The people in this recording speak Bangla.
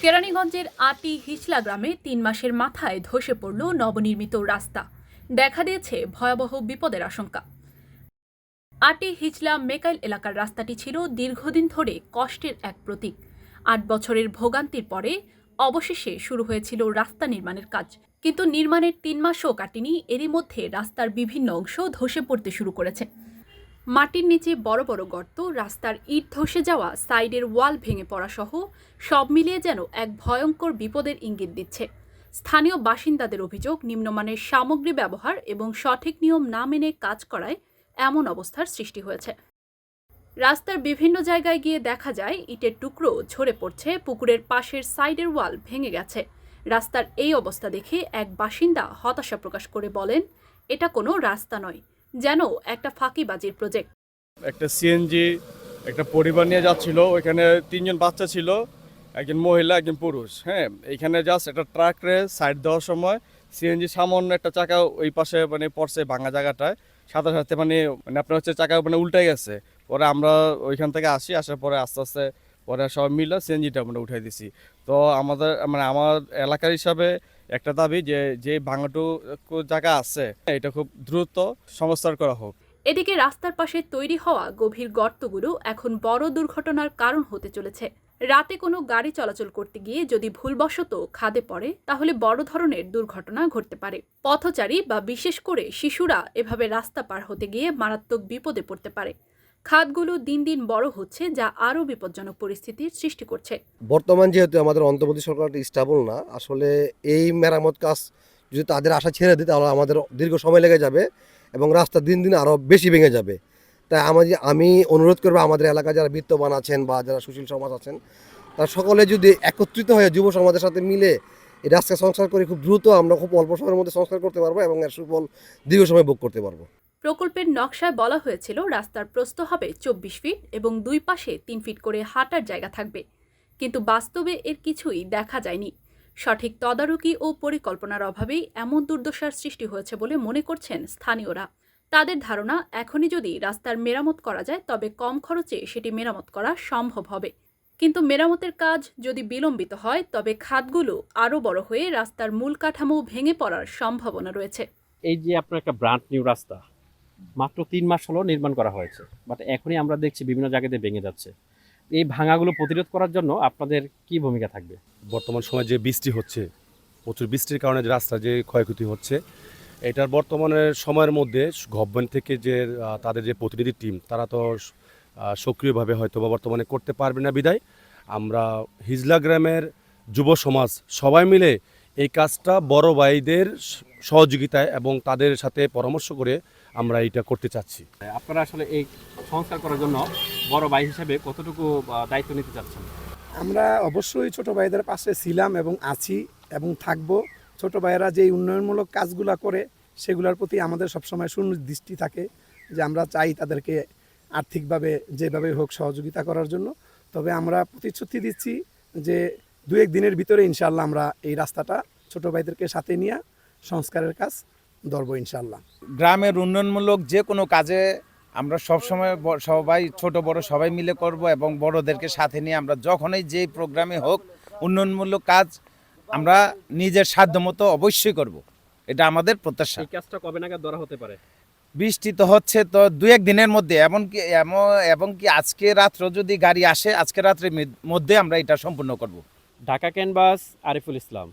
কেরানীগঞ্জের আটি হিচলা গ্রামে তিন মাসের মাথায় ধসে পড়ল নবনির্মিত রাস্তা। দেখা দিয়েছে ভয়াবহ বিপদের আশঙ্কা। আটি হিচলা মেকাইল এলাকার রাস্তাটি ছিল দীর্ঘদিন ধরে কষ্টের এক প্রতীক। আট বছরের ভোগান্তির পরে অবশেষে শুরু হয়েছিল রাস্তা নির্মাণের কাজ। কিন্তু নির্মাণের তিন মাসও কাটেনি, এরই মধ্যে রাস্তার বিভিন্ন অংশ ধসে পড়তে শুরু করেছে। মাটির নিচে বড় বড় গর্ত, রাস্তার ইট ধসে যাওয়া, সাইডের ওয়াল ভেঙে পড়া সহ সব মিলিয়ে যেন এক ভয়ঙ্কর বিপদের ইঙ্গিত দিচ্ছে। স্থানীয় বাসিন্দাদের অভিযোগ, নিম্নমানের সামগ্রী ব্যবহার এবং সঠিক নিয়ম না মেনে কাজ করায় এমন অবস্থার সৃষ্টি হয়েছে। রাস্তার বিভিন্ন জায়গায় গিয়ে দেখা যায়, ইটের টুকরো ঝরে পড়ছে, পুকুরের পাশের সাইডের ওয়াল ভেঙে গেছে। রাস্তার এই অবস্থা দেখে এক বাসিন্দা হতাশা প্রকাশ করে বলেন, এটা কোনো রাস্তা নয়। যেন একটা ফাঁকিবাজির প্রজেক্ট একটা সিএনজি একটা পরিবার নিয়ে যাচ্ছিল, ওইখানে তিনজন বাচ্চা ছিল, একজন মহিলা, একজন পুরুষ হ্যাঁ? এইখানে জাস্ট একটা ট্রাকরে সাইড দেওয়ার সময় সিএনজি সামান্য একটা চাকা ওই পাশে মানে পড়ছে ভাঙা জায়গাটায়, সাথে সাথে মানে মানে আপনার হচ্ছে চাকা মানে উল্টে গেছে। পরে আমরা ওইখান থেকে আসি, আসার পরে আস্তে আস্তে পরে সব মিলে সিএনজিটা আমরা উঠাই দিছি। তো আমাদের মানে আমার এলাকার হিসাবে একটা দাবি যে যে ভাঙাটুকু জায়গা আছে, এটা খুব দ্রুত সংস্কার করা হোক। এদিকে রাস্তার পাশে তৈরি হওয়া গভীর গর্তগুলো এখন বড় দুর্ঘটনার কারণ হতে চলেছে। রাতে কোনো গাড়ি চলাচল করতে গিয়ে যদি ভুলবশত খাদে পড়ে, তাহলে বড় ধরনের দুর্ঘটনা ঘটতে পারে। পথচারী বা বিশেষ করে শিশুরা এভাবে রাস্তা পার হতে গিয়ে মারাত্মক বিপদে পড়তে পারে। খাদগুলো দিন দিন বড় হচ্ছে, যা আরও বিপজ্জনক পরিস্থিতির সৃষ্টি করছে। বর্তমান যেহেতু আমাদের অন্তর্বর্তী সরকার স্টাবল না, আসলে এই মেরামত কাজ যদি তাদের আশা ছেড়ে দিই তাহলে আমাদের দীর্ঘ সময় লেগে যাবে এবং রাস্তা দিন দিন আরও বেশি ভেঙে যাবে। তাই আমি আমি অনুরোধ করব আমাদের এলাকায় যারা বিত্তবান আছেন বা যারা সুশীল সমাজ আছেন, তারা সকলে যদি একত্রিত হয়ে যুব সমাজের সাথে মিলে এই রাস্তা সংস্কার করে খুব দ্রুত আমরা খুব অল্প সময়ের মধ্যে সংস্কার করতে পারব এবং এর সুফল দীর্ঘ সময় ভোগ করতে পারব। প্রকল্পের নকশায় বলা হয়েছিল, রাস্তার প্রস্থ হবে চব্বিশ ফিট এবং দুই পাশে তিন ফিট করে হাঁটার জায়গা থাকবে। কিন্তু বাস্তবে এর কিছুই দেখা যায়নি। সঠিক তদারকি ও পরিকল্পনার অভাবেই এমন দুর্দশার সৃষ্টি হয়েছে বলে মনে করছেন স্থানীয়রা। তাদের ধারণা, এখনই যদি রাস্তার মেরামত করা যায়, তবে কম খরচে সেটি মেরামত করা সম্ভব হবে। কিন্তু মেরামতের কাজ যদি বিলম্বিত হয়, তবে খাতগুলো আরও বড় হয়ে রাস্তার মূল কাঠামো ভেঙে পড়ার সম্ভাবনা রয়েছে। এই যে আপনার একটা ব্রান্ড নিউ রাস্তা মাত্র তিন মাস হলো নির্মাণ করা হয়েছে। বাট এখনই আমরা দেখছি বিভিন্ন জায়গাতে ভেঙে যাচ্ছে। এই ভাঙাগুলো প্রতিরোধ করার জন্য আপনাদের কি ভূমিকা থাকবে? বর্তমান সময়ে যে বৃষ্টি হচ্ছে, প্রচুর বৃষ্টির কারণে যে রাস্তা যে ক্ষয়ক্ষতি হচ্ছে, এটার বর্তমানে সময়ের মধ্যে গভর্নমেন্ট থেকে যে তাদের যে প্রতিনিধি টিম তারা তো সক্রিয়ভাবে হয়তো বা বর্তমানে করতে পারবে না বিদায়। আমরা হিজলা গ্রামের যুব সমাজ সবাই মিলে এই কাজটা বড় ভাইদের সহযোগিতায় এবং তাদের সাথে পরামর্শ করে আমরা এটা করতে চাচ্ছি। আপনারা আসলে এই সংস্কার করার জন্য বড় ভাই হিসেবে কতটুকু দায়িত্ব নিতে চাচ্ছেন? আমরা অবশ্যই ছোট ভাইদের পাশে ছিলাম এবং আছি এবং থাকব। ছোট ভাইয়েরা যে উন্নয়নমূলক কাজগুলো করে সেগুলোর প্রতি আমাদের সবসময় সুনির্দৃষ্টি থাকে যে আমরা চাই তাদেরকে আর্থিকভাবে যেভাবে হোক সহযোগিতা করার জন্য। তবে আমরা প্রতিশ্রুতি দিচ্ছি যে দু এক দিনের ভিতরে ইনশাল্লাহ আমরা এই রাস্তাটা ছোট ভাইদেরকে সাথে নিয়ে সংস্কারের কাজ ধরবো ইনশাল্লাহ গ্রামের উন্নয়নমূলক যে কোনো কাজে আমরা সবসময় সবাই ছোট বড় সবাই মিলে করব এবং বড়দেরকে সাথে নিয়ে আমরা যখনই যে প্রোগ্রামে হোক উন্নয়নমূলক কাজ আমরা নিজের সাধ্যমতো অবশ্যই করব। এটা আমাদের প্রত্যাশা। এই কাজটা কবে নাগাদ ধরা হতে পারে? বৃষ্টি তো হচ্ছে তো দু এক দিনের মধ্যে এমনকি এমন এবং কি আজকে রাত্র যদি গাড়ি আসে আজকে রাত্রের মধ্যে আমরা এটা সম্পূর্ণ করব। ঢাকা ক্যানভাস আরিফুল ইসলাম।